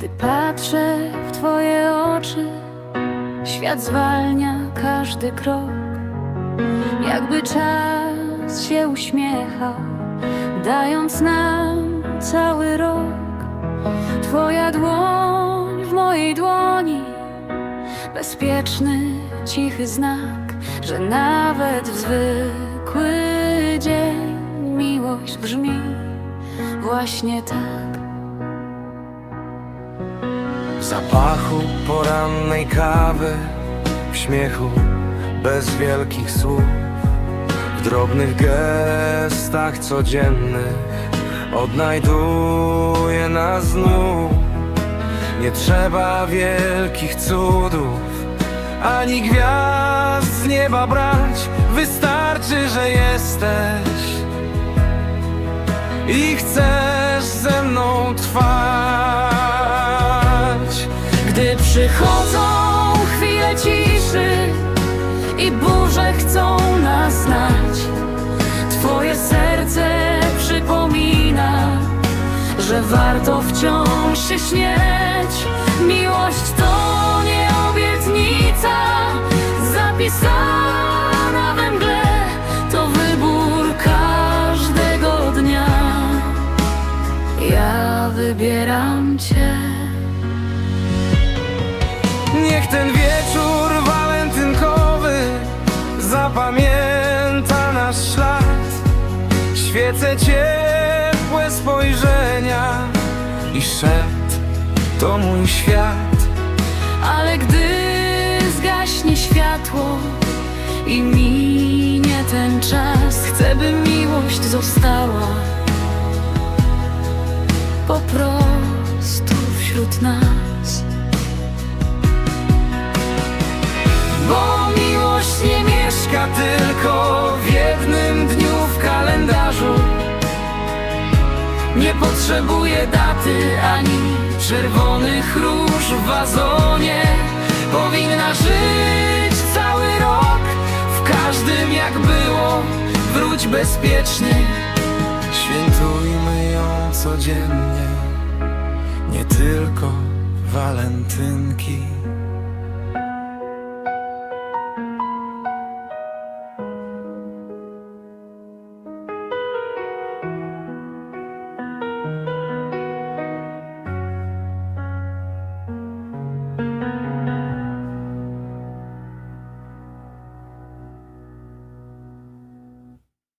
Gdy patrzę w Twoje oczy, świat zwalnia każdy krok. Jakby czas się uśmiechał, dając nam cały rok. Twoja dłoń w mojej dłoni, bezpieczny, cichy znak, że nawet w zwykły dzień miłość brzmi właśnie tak. Zapachu porannej kawy W śmiechu bez wielkich słów W drobnych gestach codziennych Odnajduję nas znów Nie trzeba wielkich cudów Ani gwiazd z nieba brać Wystarczy, że jesteś i chcesz ze mną trwać. Przychodzą chwile ciszy i burze chcą nas znać, Twoje serce przypomina, że warto wciąż się śmieć. Miłość to nie obietnica zapisana we mgle, to wybór każdego dnia. Ja wybieram Świecę ciepłe spojrzenia i szept to mój świat. Ale gdy zgaśnie światło i minie ten czas, chcę, by miłość została po prostu wśród nas. Bo miłość nie mieszka tylko w jednym Nie potrzebuje daty ani czerwonych róż w wazonie. Powinna żyć cały rok, w każdym jak było. Wróć bezpiecznie, świętujmy ją codziennie, nie tylko walentynki.